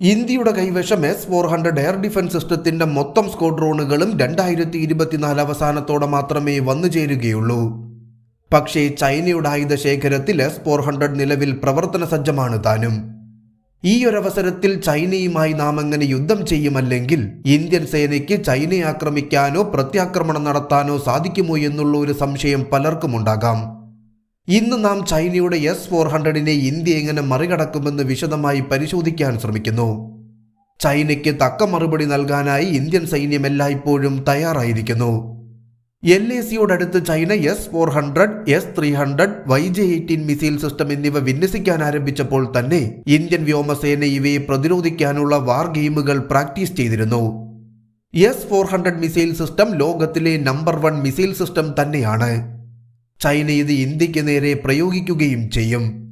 ഇന്ത്യയുടെ കൈവശം S four hundred air defence സിസ്റ്റത്തിന്റെ മൊത്തം സ്ക്വാഡ്രോണുകളും രണ്ടായിരത്തി ഇരുപത്തിനാല് അവസാനത്തോടെ മാത്രമേ വന്നു ചേരുകയുള്ളൂ. പക്ഷേ ചൈനയുടെ ആയുധ ശേഖരത്തിൽ എസ് ഫോർ ഹൺഡ്രഡ് നിലവിൽ പ്രവർത്തന സജ്ജമാണ് താനും. ഈ ഒരവസരത്തിൽ ചൈനയുമായി നാം എങ്ങനെ യുദ്ധം ചെയ്യുമല്ലെങ്കിൽ ഇന്ത്യൻ സേനയ്ക്ക് ചൈനയെ ആക്രമിക്കാനോ പ്രത്യാക്രമണം നടത്താനോ സാധിക്കുമോ എന്നുള്ള ഒരു സംശയം പലർക്കുമുണ്ടാകാം ഇന്ന് നാം ചൈനയുടെ എസ് ഫോർ ഹൺഡ്രഡിനെ ഇന്ത്യ എങ്ങനെ മറികടക്കുമെന്ന് വിശദമായി പരിശോധിക്കാൻ ശ്രമിക്കുന്നു. ചൈനയ്ക്ക് തക്ക മറുപടി നൽകാനായി ഇന്ത്യൻ സൈന്യം എല്ലായ്പ്പോഴും തയ്യാറായിരിക്കുന്നു. L A സിയോടടുത്ത് China S four hundred S three hundred Y J eighteen missile system എന്നിവ വിന്യസിക്കാൻ ആരംഭിച്ചപ്പോൾ തന്നെ ഇന്ത്യൻ വ്യോമസേന ഇവയെ പ്രതിരോധിക്കാനുള്ള വാർ ഗെയിമുകൾ പ്രാക്ടീസ് ചെയ്തിരുന്നു. S four hundred missile system ലോകത്തിലെ നമ്പർ വൺ മിസൈൽ സിസ്റ്റം തന്നെയാണ്. ചൈന ഇത് ഇന്ത്യയ്ക്ക് നേരെ പ്രയോഗിക്കുകയും ചെയ്യും.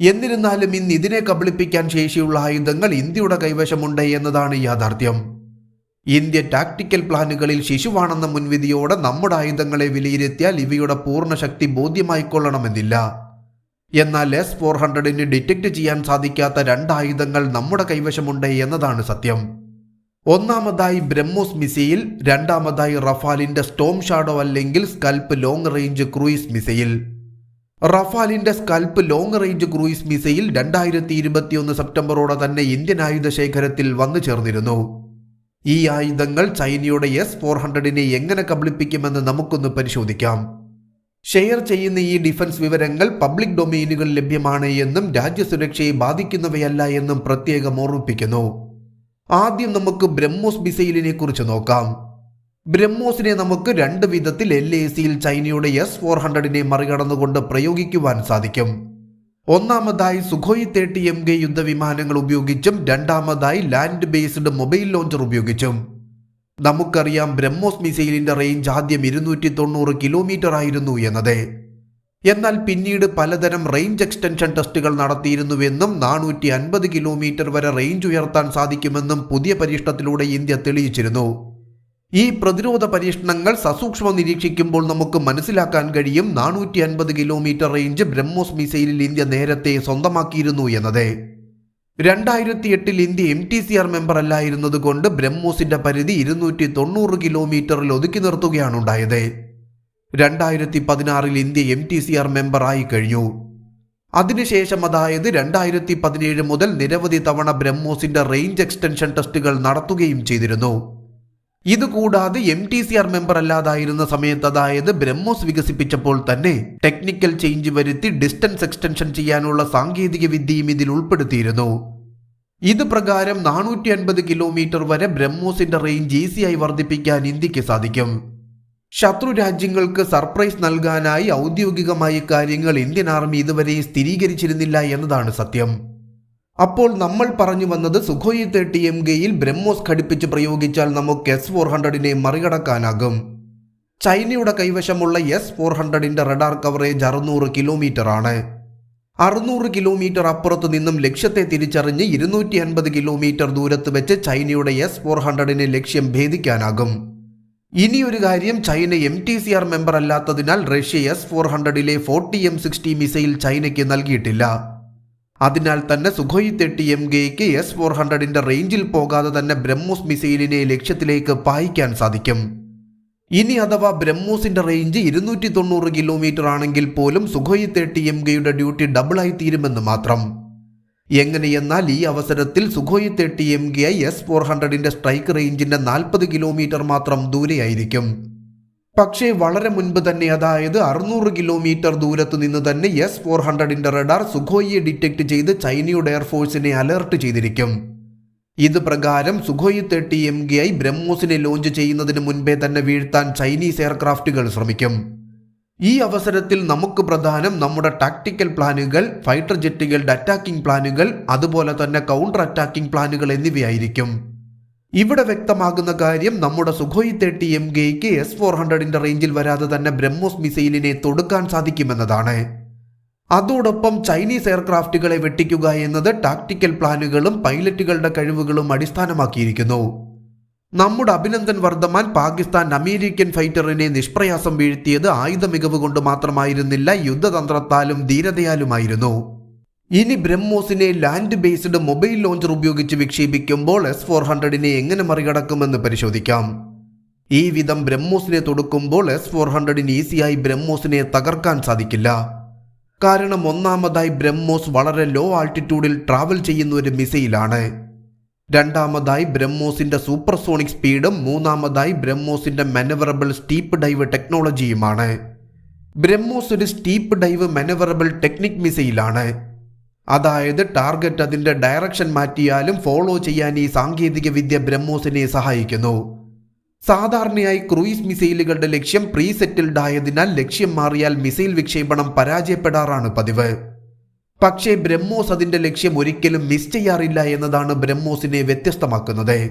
എന്നിരുന്നാലും ഇന്ന് ഇതിനെ കബളിപ്പിക്കാൻ ശേഷിയുള്ള ആയുധങ്ങൾ ഇന്ത്യയുടെ കൈവശമുണ്ട് എന്നതാണ് യാഥാർത്ഥ്യം. ഇന്ത്യ ടാക്ടിക്കൽ പ്ലാനുകളിൽ ശിശുവാണെന്ന മുൻവിധിയോടെ നമ്മുടെ ആയുധങ്ങളെ വിലയിരുത്തിയാൽ ഇവയുടെ പൂർണ ശക്തി ബോധ്യമായിക്കൊള്ളണമെന്നില്ല. എന്നാൽ എസ് ഫോർ ഹൺഡ്രഡിന് ഡിറ്റക്ട് ചെയ്യാൻ സാധിക്കാത്ത രണ്ട് ആയുധങ്ങൾ നമ്മുടെ കൈവശമുണ്ട് എന്നതാണ് സത്യം. ഒന്നാമതായി ബ്രഹ്മോസ് മിസൈൽ രണ്ടാമതായി റഫാലിന്റെ സ്റ്റോം ഷാഡോ അല്ലെങ്കിൽ scalp long range cruise missile. റഫാലിന്റെ scalp long range cruise missile രണ്ടായിരത്തി ഇരുപത്തിയൊന്ന് സെപ്റ്റംബറോടെ തന്നെ ഇന്ത്യൻ ആയുധ ശേഖരത്തിൽ വന്നു ചേർന്നിരുന്നു. ഈ ആയുധങ്ങൾ ചൈനയുടെ എസ് ഫോർ ഹൺഡ്രഡിനെ എങ്ങനെ കബളിപ്പിക്കുമെന്ന് നമുക്കൊന്ന് പരിശോധിക്കാം. ഷെയർ ചെയ്യുന്ന ഈ ഡിഫൻസ് വിവരങ്ങൾ പബ്ലിക് ഡൊമെയിനുകൾ ലഭ്യമാണ് എന്നും രാജ്യസുരക്ഷയെ ബാധിക്കുന്നവയല്ല എന്നും പ്രത്യേകം ഓർമ്മിപ്പിക്കുന്നു. ആദ്യം നമുക്ക് ബ്രഹ്മോസ് മിസൈലിനെ കുറിച്ച് നോക്കാം. ബ്രഹ്മോസിനെ നമുക്ക് രണ്ട് വിധത്തിൽ എൽ എ സിയിൽ ചൈനയുടെ എസ് ഫോർ ഹൺഡ്രഡിനെ മറികടന്നുകൊണ്ട് പ്രയോഗിക്കുവാൻ സാധിക്കും. ഒന്നാമതായി സുഖോയ് തേർട്ടി എം കെ യുദ്ധവിമാനങ്ങൾ ഉപയോഗിച്ചും രണ്ടാമതായി ലാൻഡ് ബേസ്ഡ് മൊബൈൽ ലോഞ്ചർ ഉപയോഗിച്ചും. നമുക്കറിയാം ബ്രഹ്മോസ് മിസൈലിന്റെ റേഞ്ച് ആദ്യം ഇരുന്നൂറ്റി തൊണ്ണൂറ് കിലോമീറ്റർ ആയിരുന്നു എന്നത്. എന്നാൽ പിന്നീട് പലതരം റേഞ്ച് എക്സ്റ്റൻഷൻ ടെസ്റ്റുകൾ നടത്തിയിരുന്നുവെന്നും നാനൂറ്റി അൻപത് കിലോമീറ്റർ വരെ റേഞ്ച് ഉയർത്താൻ സാധിക്കുമെന്നും പുതിയ പരീക്ഷണത്തിലൂടെ ഇന്ത്യ തെളിയിച്ചിരുന്നു. ഈ പ്രതിരോധ പരീക്ഷണങ്ങൾ സസൂക്ഷ്മം നിരീക്ഷിക്കുമ്പോൾ നമുക്ക് മനസ്സിലാക്കാൻ കഴിയും നാനൂറ്റി അൻപത് കിലോമീറ്റർ റേഞ്ച് ബ്രഹ്മോസ് മിസൈലിൽ ഇന്ത്യ നേരത്തെ സ്വന്തമാക്കിയിരുന്നു എന്നത്. രണ്ടായിരത്തി എട്ടിൽ India M T C R member അല്ലായിരുന്നത് കൊണ്ട് ബ്രഹ്മോസിന്റെ പരിധി ഇരുന്നൂറ്റി തൊണ്ണൂറ് കിലോമീറ്ററിൽ ഒതുക്കി നിർത്തുകയാണ് ഉണ്ടായത്. രണ്ടായിരത്തി പതിനാറിൽ India M T C R മെമ്പറായി കഴിഞ്ഞു. അതിനുശേഷം അതായത് രണ്ടായിരത്തി പതിനേഴ് മുതൽ നിരവധി തവണ ബ്രഹ്മോസിന്റെ റേഞ്ച് എക്സ്റ്റൻഷൻ ടെസ്റ്റുകൾ നടത്തുകയും ചെയ്തിരുന്നു. ഇതുകൂടാതെ M T C R member അല്ലാതായിരുന്ന സമയത്ത് അതായത് ബ്രഹ്മോസ് വികസിപ്പിച്ചപ്പോൾ തന്നെ ടെക്നിക്കൽ ചേഞ്ച് വരുത്തി ഡിസ്റ്റൻസ് എക്സ്റ്റൻഷൻ ചെയ്യാനുള്ള സാങ്കേതിക വിദ്യയും ഇതിൽ ഉൾപ്പെടുത്തിയിരുന്നു. ഇത് പ്രകാരം നാനൂറ്റി അൻപത് കിലോമീറ്റർ വരെ ബ്രഹ്മോസിന്റെ റേഞ്ച് ഈസിയായി വർദ്ധിപ്പിക്കാൻ ഇന്ത്യയ്ക്ക് സാധിക്കും. ശത്രു രാജ്യങ്ങൾക്ക് സർപ്രൈസ് നൽകാനായി ഔദ്യോഗികമായി കാര്യങ്ങൾ ഇന്ത്യൻ ആർമി ഇതുവരെ സ്ഥിരീകരിച്ചിരുന്നില്ല എന്നതാണ് സത്യം. അപ്പോൾ നമ്മൾ പറഞ്ഞു വന്നത് സുഖോയി തേർട്ടി എം കെയിൽ ബ്രഹ്മോസ് ഘടിപ്പിച്ച് പ്രയോഗിച്ചാൽ നമുക്ക് എസ് ഫോർ ഹൺഡ്രഡിനെ മറികടക്കാനാകും. ചൈനയുടെ കൈവശമുള്ള എസ് ഫോർ ഹൺഡ്രഡിന്റെ റഡാർ കവറേജ് അറുന്നൂറ് കിലോമീറ്റർ ആണ് അറുന്നൂറ് കിലോമീറ്റർ അപ്പുറത്ത് നിന്നും ലക്ഷ്യത്തെ തിരിച്ചറിഞ്ഞ് ഇരുന്നൂറ്റി അൻപത് കിലോമീറ്റർ ദൂരത്ത് വെച്ച് ചൈനയുടെ എസ് ഫോർ ലക്ഷ്യം ഭേദിക്കാനാകും. ഇനിയൊരു കാര്യം China M T C R member അല്ലാത്തതിനാൽ Russia S four ഹൺഡ്രഡിലെ ഫോർട്ടി എം സിക്സ്റ്റി മിസൈൽ ചൈനയ്ക്ക് നൽകിയിട്ടില്ല. അതിനാൽ തന്നെ സുഖോയ് തെട്ടി എം കെയ്ക്ക് എസ് ഫോർ ഹൺഡ്രഡിന്റെ റേഞ്ചിൽ പോകാതെ തന്നെ ബ്രഹ്മോസ് മിസൈലിനെ ലക്ഷ്യത്തിലേക്ക് പായിക്കാൻ സാധിക്കും. ഇനി അഥവാ ബ്രഹ്മോസിന്റെ റേഞ്ച് ഇരുന്നൂറ്റി തൊണ്ണൂറ് കിലോമീറ്റർ ആണെങ്കിൽ പോലും സുഖോയ് തെട്ടി എം കെയുടെ ഡ്യൂട്ടി ഡബിളായി തീരുമെന്ന് മാത്രം. എങ്ങനെയെന്നാൽ ഈ അവസരത്തിൽ Sukhoi thirty M K I S four ഹൺഡ്രഡിന്റെ strike റേഞ്ചിന്റെ നാൽപ്പത് കിലോമീറ്റർ മാത്രം ദൂരെയായിരിക്കും. പക്ഷേ വളരെ മുൻപ് തന്നെ അതായത് അറുന്നൂറ് കിലോമീറ്റർ ദൂരത്ത് നിന്ന് തന്നെ എസ് ഫോർ ഹൺഡ്രഡിന്റെ റഡാർ സുഖോയിയെ ഡിറ്റക്ട് ചെയ്ത് ചൈനയുടെ എയർഫോഴ്സിനെ അലേർട്ട് ചെയ്തിരിക്കും. ഇത് പ്രകാരം Sukhoi thirty M K I ബ്രഹ്മോസിനെ launch ചെയ്യുന്നതിന് മുൻപേ തന്നെ വീഴ്ത്താൻ ചൈനീസ് എയർക്രാഫ്റ്റുകൾ ശ്രമിക്കും. ഈ അവസരത്തിൽ നമുക്ക് പ്രധാനം നമ്മുടെ ടാക്ടിക്കൽ പ്ലാനുകൾ ഫൈറ്റർ ജെറ്റുകളുടെ അറ്റാക്കിംഗ് പ്ലാനുകൾ അതുപോലെ തന്നെ കൗണ്ടർ അറ്റാക്കിംഗ് പ്ലാനുകൾ എന്നിവയായിരിക്കും. ഇവിടെ വ്യക്തമാകുന്ന കാര്യം നമ്മുടെ സുഖോയി തേർട്ടി എം കെയ്ക്ക് എസ് ഫോർ ഹൺഡ്രഡിന്റെ റേഞ്ചിൽ വരാതെ തന്നെ ബ്രഹ്മോസ് മിസൈലിനെ തൊടുക്കാൻ സാധിക്കുമെന്നതാണ്. അതോടൊപ്പം ചൈനീസ് എയർക്രാഫ്റ്റുകളെ വെട്ടിക്കുക എന്നത് ടാക്ടിക്കൽ പ്ലാനുകളും പൈലറ്റുകളുടെ കഴിവുകളും അടിസ്ഥാനമാക്കിയിരിക്കുന്നു. നമ്മുടെ അഭിനന്ദൻ വർദ്ധമാൻ പാകിസ്ഥാൻ അമേരിക്കൻ ഫൈറ്ററിനെ നിഷ്പ്രയാസം വീഴ്ത്തിയത് ആയുധ മികവ് കൊണ്ട് മാത്രമായിരുന്നില്ല യുദ്ധതന്ത്രത്താലും ധീരതയാലുമായിരുന്നു. ഇനി ബ്രഹ്മോസിനെ ലാൻഡ് ബേസ്ഡ് മൊബൈൽ ലോഞ്ചർ ഉപയോഗിച്ച് വിക്ഷേപിക്കുമ്പോൾ എസ് ഫോർ ഹൺഡ്രഡിനെ എങ്ങനെ മറികടക്കുമെന്ന് പരിശോധിക്കാം. ഈ വിധം ബ്രഹ്മോസിനെ തൊടുക്കുമ്പോൾ എസ് ഫോർ ഹൺഡ്രഡിന് ഈസിയായി ബ്രഹ്മോസിനെ തകർക്കാൻ സാധിക്കില്ല. കാരണം ഒന്നാമതായി ബ്രഹ്മോസ് വളരെ ലോ ആൾട്ടിറ്റ്യൂഡിൽ ട്രാവൽ ചെയ്യുന്ന ഒരു മിസൈലാണ്. രണ്ടാമതായി ബ്രഹ്മോസിന്റെ സൂപ്പർസോണിക് സ്പീഡും മൂന്നാമതായി ബ്രഹ്മോസിന്റെ മെനവറബിൾ സ്റ്റീപ്പ് ഡൈവ് ടെക്നോളജിയുമാണ് ബ്രഹ്മോസ് ഒരു സ്റ്റീപ്പ് ഡൈവ് മെനവറബിൾ ടെക്നിക് മിസൈലാണ് അതായത് ടാർഗറ്റ് അതിന്റെ ഡയറക്ഷൻ മാറ്റിയാലും ഫോളോ ചെയ്യാൻ ഈ സാങ്കേതിക വിദ്യ ബ്രഹ്മോസിനെ സഹായിക്കുന്നു. സാധാരണയായി ക്രൂയിസ് മിസൈലുകളുടെ ലക്ഷ്യം പ്രീസെറ്റിൽഡ് ആയതിനാൽ ലക്ഷ്യം മാറിയാൽ മിസൈൽ വിക്ഷേപണം പരാജയപ്പെടാറാണ് പതിവ്. പക്ഷേ ബ്രഹ്മോസ് അതിന്റെ ലക്ഷ്യം ഒരിക്കലും മിസ് ചെയ്യാറില്ല എന്നതാണ് ബ്രഹ്മോസിനെ വ്യത്യസ്തമാക്കുന്നത്.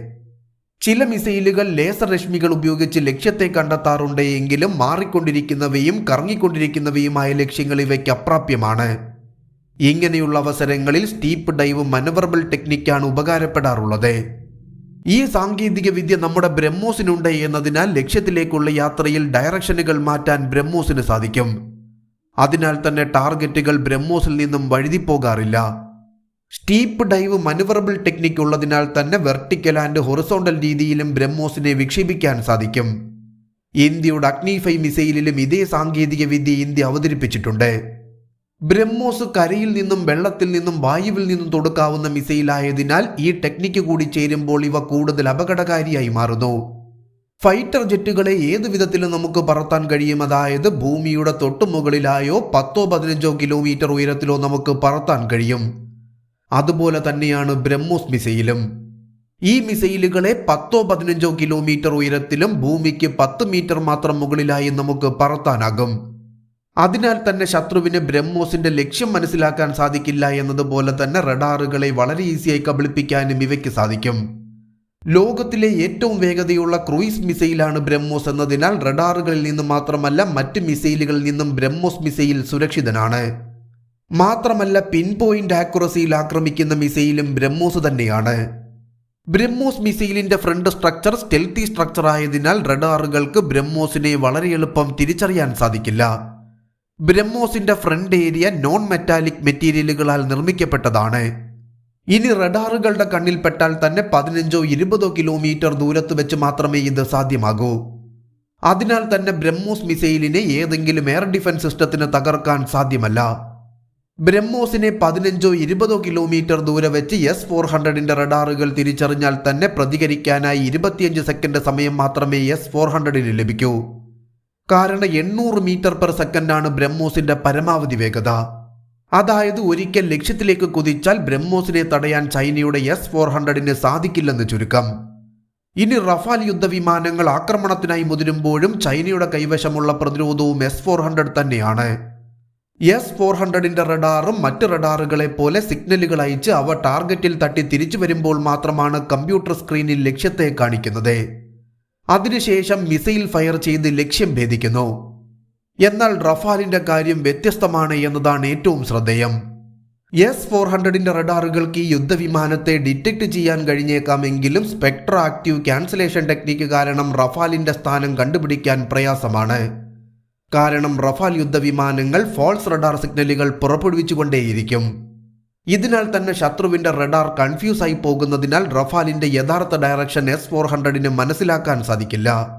ചില മിസൈലുകൾ ലേസർ രശ്മികൾ ഉപയോഗിച്ച് ലക്ഷ്യത്തെ കണ്ടെത്താറുണ്ട് എങ്കിലും മാറിക്കൊണ്ടിരിക്കുന്നവയും കറങ്ങിക്കൊണ്ടിരിക്കുന്നവയുമായ ലക്ഷ്യങ്ങൾ ഇവയ്ക്ക് അപ്രാപ്യമാണ്. ഇങ്ങനെയുള്ള അവസരങ്ങളിൽ സ്റ്റീപ്പ് ഡൈവ് മനവറബിൾ ടെക്നിക്കാണ് ഉപകാരപ്പെടാറുള്ളത്. ഈ സാങ്കേതിക വിദ്യ നമ്മുടെ ബ്രഹ്മോസിനുണ്ട് എന്നതിനാൽ ലക്ഷ്യത്തിലേക്കുള്ള യാത്രയിൽ ഡയറക്ഷനുകൾ മാറ്റാൻ ബ്രഹ്മോസിന് സാധിക്കും. അതിനാൽ തന്നെ ടാർഗറ്റുകൾ ബ്രഹ്മോസിൽ നിന്നും വഴുതിപ്പോകാറില്ല. സ്റ്റീപ്പ് ഡൈവ് മനുവറബിൾ ടെക്നിക് ഉള്ളതിനാൽ തന്നെ വെർട്ടിക്കൽ ആൻഡ് ഹൊറിസോണ്ടൽ രീതിയിലും ബ്രഹ്മോസിനെ വിക്ഷേപിക്കാൻ സാധിക്കും. ഇന്ത്യയുടെ അഗ്നിഫൈ മിസൈലിലും ഇതേ സാങ്കേതിക വിദ്യ ഇന്ത്യ അവതരിപ്പിച്ചിട്ടുണ്ട്. ബ്രഹ്മോസ് കരയിൽ നിന്നും വെള്ളത്തിൽ നിന്നും വായുവിൽ നിന്നും തൊടുക്കാവുന്ന മിസൈലായതിനാൽ ഈ ടെക്നിക്ക് കൂടി ചേരുമ്പോൾ ഇവ കൂടുതൽ അപകടകാരിയായി മാറുന്നു. ഫൈറ്റർ ജെറ്റുകളെ ഏത് വിധത്തിലും നമുക്ക് പറത്താൻ കഴിയും? അതായത് ഭൂമിയുടെ തൊട്ടുമുകളിലായോ പത്തോ പതിനഞ്ചോ കിലോമീറ്റർ ഉയരത്തിലോ നമുക്ക് പറത്താൻ കഴിയും. അതുപോലെ തന്നെയാണ് ബ്രഹ്മോസ് മിസൈലും. ഈ മിസൈലുകളെ പത്തോ പതിനഞ്ചോ കിലോമീറ്റർ ഉയരത്തിലും ഭൂമിക്ക് പത്ത് മീറ്റർ മാത്രം മുകളിലായി നമുക്ക് പറത്താനാകും. അതിനാൽ തന്നെ ശത്രുവിന് ബ്രഹ്മോസിന്റെ ലക്ഷ്യം മനസ്സിലാക്കാൻ സാധിക്കില്ല എന്നതുപോലെ തന്നെ റഡാറുകളെ വളരെ ഈസിയായി കബളിപ്പിക്കാനും ഇവയ്ക്ക് സാധിക്കും. ലോകത്തിലെ ഏറ്റവും വേഗതയുള്ള ക്രൂയിസ് മിസൈലാണ് ബ്രഹ്മോസ് എന്നതിനാൽ റഡാറുകളിൽ നിന്ന് മാത്രമല്ല മറ്റ് മിസൈലുകളിൽ നിന്നും ബ്രഹ്മോസ് മിസൈൽ സുരക്ഷിതനാണ്. മാത്രമല്ല പിൻ പോയിന്റ് ആക്യുറസിയിൽ ആക്രമിക്കുന്ന മിസൈലും ബ്രഹ്മോസ് തന്നെയാണ്. ബ്രഹ്മോസ് മിസൈലിന്റെ ഫ്രണ്ട് സ്ട്രക്ചർ സ്റ്റെൽത്തി സ്ട്രക്ചർ ആയതിനാൽ റഡാറുകൾക്ക് ബ്രഹ്മോസിനെ വളരെ എളുപ്പം തിരിച്ചറിയാൻ സാധിക്കില്ല. ബ്രഹ്മോസിന്റെ ഫ്രണ്ട് ഏരിയ നോൺ മെറ്റാലിക് മെറ്റീരിയലുകളാൽ നിർമ്മിക്കപ്പെട്ടതാണ്. ഇനി റഡാറുകളുടെ കണ്ണിൽപ്പെട്ടാൽ തന്നെ പതിനഞ്ചോ ഇരുപതോ കിലോമീറ്റർ ദൂരത്ത് വെച്ച് മാത്രമേ ഇത് സാധ്യമാകൂ. അതിനാൽ തന്നെ ബ്രഹ്മോസ് മിസൈലിനെ ഏതെങ്കിലും എയർ ഡിഫൻസ് സിസ്റ്റത്തിന് തകർക്കാൻ സാധ്യമല്ല. ബ്രഹ്മോസിനെ പതിനഞ്ചോ ഇരുപതോ കിലോമീറ്റർ ദൂരെ വെച്ച് എസ് ഫോർ ഹൺഡ്രഡിന്റെ റഡാറുകൾ തിരിച്ചറിഞ്ഞാൽ തന്നെ പ്രതികരിക്കാനായി ഇരുപത്തിയഞ്ച് സെക്കൻഡ് സമയം മാത്രമേ എസ് ഫോർ ഹൺഡ്രഡിന് ലഭിക്കൂ. കാരണം എണ്ണൂറ് മീറ്റർ പെർ സെക്കൻഡാണ് ബ്രഹ്മോസിന്റെ പരമാവധി വേഗത. അതായത് ഒരിക്കൽ ലക്ഷ്യത്തിലേക്ക് കുതിച്ചാൽ ബ്രഹ്മോസിനെ തടയാൻ ചൈനയുടെ എസ് ഫോർ ഹൺഡ്രഡിന് സാധിക്കില്ലെന്ന് ചുരുക്കം. ഇനി റഫാൽ യുദ്ധവിമാനങ്ങൾ ആക്രമണത്തിനായി മുതിരുമ്പോഴും ചൈനയുടെ കൈവശമുള്ള പ്രതിരോധവും എസ് ഫോർ ഹൺഡ്രഡ് തന്നെയാണ്. എസ് ഫോർ ഹൺഡ്രഡിന്റെ റഡാറും മറ്റ് റഡാറുകളെ പോലെ സിഗ്നലുകൾ അയച്ച് അവ ടാർഗറ്റിൽ തട്ടി തിരിച്ചു വരുമ്പോൾ മാത്രമാണ് കമ്പ്യൂട്ടർ സ്ക്രീനിൽ ലക്ഷ്യത്തെ കാണിക്കുന്നത്. അതിനുശേഷം മിസൈൽ ഫയർ ചെയ്ത് ലക്ഷ്യം ഭേദിക്കുന്നു. എന്നാൽ റഫാലിന്റെ കാര്യം വ്യത്യസ്തമാണ് എന്നതാണ് ഏറ്റവും ശ്രദ്ധേയം. എസ് ഫോർ ഹൺഡ്രഡിന്റെ റഡാറുകൾക്ക് ഈ യുദ്ധവിമാനത്തെ ഡിറ്റക്ട് ചെയ്യാൻ കഴിഞ്ഞേക്കാമെങ്കിലും സ്പെക്ട്ര ആക്റ്റീവ് ക്യാൻസലേഷൻ ടെക്നിക്ക് കാരണം റഫാലിന്റെ സ്ഥാനം കണ്ടുപിടിക്കാൻ പ്രയാസമാണ്. കാരണം റഫാൽ യുദ്ധവിമാനങ്ങൾ ഫോൾസ് റഡാർ സിഗ്നലുകൾ പുറപ്പെടുവിച്ചുകൊണ്ടേയിരിക്കും. ഇതിനാൽ തന്നെ ശത്രുവിന്റെ റഡാർ കൺഫ്യൂസ് ആയി പോകുന്നതിനാൽ റഫാലിന്റെ യഥാർത്ഥ ഡയറക്ഷൻ എസ് ഫോർ ഹൺഡ്രഡിന് മനസ്സിലാക്കാൻ സാധിക്കില്ല.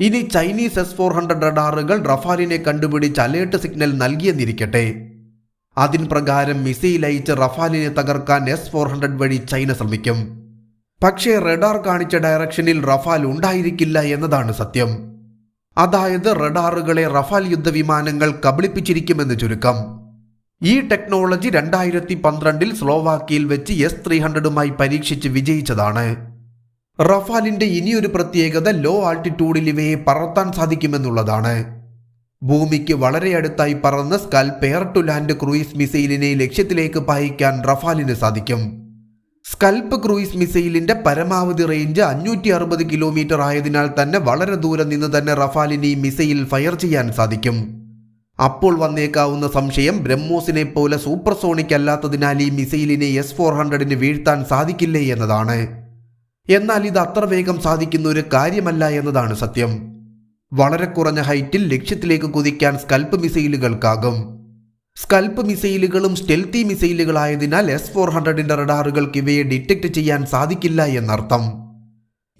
ഇനി ചൈനീസ് എസ് ഫോർ ഹൺഡ്രഡ് റഡാറുകൾ റഫാലിനെ കണ്ടുപിടിച്ച് അലേർട്ട് സിഗ്നൽ നൽകിയെന്നിരിക്കട്ടെ. അതിൻ പ്രകാരം മിസൈൽ അയച്ച് റഫാലിനെ തകർക്കാൻ എസ് ഫോർ ഹൺഡ്രഡ് വഴി ചൈന ശ്രമിക്കും. പക്ഷേ റഡാർ കാണിച്ച ഡയറക്ഷനിൽ റഫാൽ ഉണ്ടായിരിക്കില്ല എന്നതാണ് സത്യം. അതായത് റഡാറുകളെ റഫാൽ യുദ്ധവിമാനങ്ങൾ കബളിപ്പിച്ചിരിക്കുമെന്ന് ചുരുക്കം. ഈ ടെക്നോളജി രണ്ടായിരത്തി പന്ത്രണ്ടിൽ സ്ലോവാക്കിയിൽ വെച്ച് എസ് ത്രീ ഹൺഡ്രഡുമായി പരീക്ഷിച്ച് വിജയിച്ചതാണ്. റഫാലിന്റെ ഇനിയൊരു പ്രത്യേകത ലോ ആൾട്ടിറ്റ്യൂഡിൽ ഇവയെ പറത്താൻ സാധിക്കുമെന്നുള്ളതാണ്. ഭൂമിക്ക് വളരെ അടുത്തായി പറന്ന SCALP air to land cruise മിസൈലിനെ ലക്ഷ്യത്തിലേക്ക് പായിക്കാൻ റഫാലിന് സാധിക്കും. സ്കൽപ്പ് ക്രൂയിസ് മിസൈലിന്റെ പരമാവധി റേഞ്ച് അഞ്ഞൂറ്റി അറുപത് കിലോമീറ്റർ ആയതിനാൽ തന്നെ വളരെ ദൂരം നിന്ന് തന്നെ റഫാലിന് ഈ മിസൈൽ ഫയർ ചെയ്യാൻ സാധിക്കും. അപ്പോൾ വന്നേക്കാവുന്ന സംശയം ബ്രഹ്മോസിനെ പോലെ സൂപ്പർസോണിക് അല്ലാത്തതിനാൽ ഈ മിസൈലിനെ എസ് ഫോർ ഹൺഡ്രഡിന് വീഴ്ത്താൻ സാധിക്കില്ലേ എന്നതാണ്. എന്നാൽ ഇത് അത്ര വേഗം സാധിക്കുന്ന ഒരു കാര്യമല്ല എന്നതാണ് സത്യം. വളരെ കുറഞ്ഞ ഹൈറ്റിൽ ലക്ഷ്യത്തിലേക്ക് കുതിക്കാൻ സ്കൽപ്പ് മിസൈലുകൾക്കാകും. സ്കൽപ്പ് മിസൈലുകളും സ്റ്റെൽത്തി മിസൈലുകളായതിനാൽ എസ് ഫോർ ഹൺഡ്രഡിന്റെ റഡാറുകൾക്ക് ഇവയെ ഡിറ്റക്ട് ചെയ്യാൻ സാധിക്കില്ല എന്നർത്ഥം.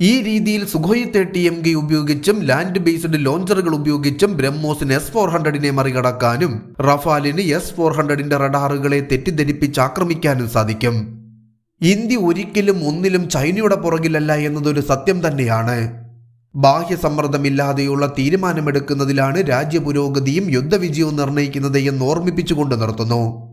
ഈ രീതിയിൽ സുഖോയ് തേർട്ടി എം കെ ഉപയോഗിച്ചും ലാൻഡ് ബേസ്ഡ് ലോഞ്ചറുകൾ ഉപയോഗിച്ചും ബ്രഹ്മോസിന് എസ് ഫോർ ഹൺഡ്രഡിനെ മറികടക്കാനും റഫാലിന് എസ് ഫോർ ഹൺഡ്രഡിന്റെ റഡാറുകളെ തെറ്റിദ്ധരിപ്പിച്ച് ആക്രമിക്കാനും സാധിക്കും. ഇന്ത്യ ഒരിക്കലും ഒന്നിലും ചൈനയുടെ പുറകിലല്ല എന്നതൊരു സത്യം തന്നെയാണ്. ബാഹ്യസമ്മർദ്ദമില്ലാതെയുള്ള തീരുമാനമെടുക്കുന്നതിലാണ് രാജ്യപുരോഗതിയും യുദ്ധവിജയവും നിർണയിക്കുന്നത് എന്ന് ഓർമ്മിപ്പിച്ചുകൊണ്ട് നിർത്തുന്നു.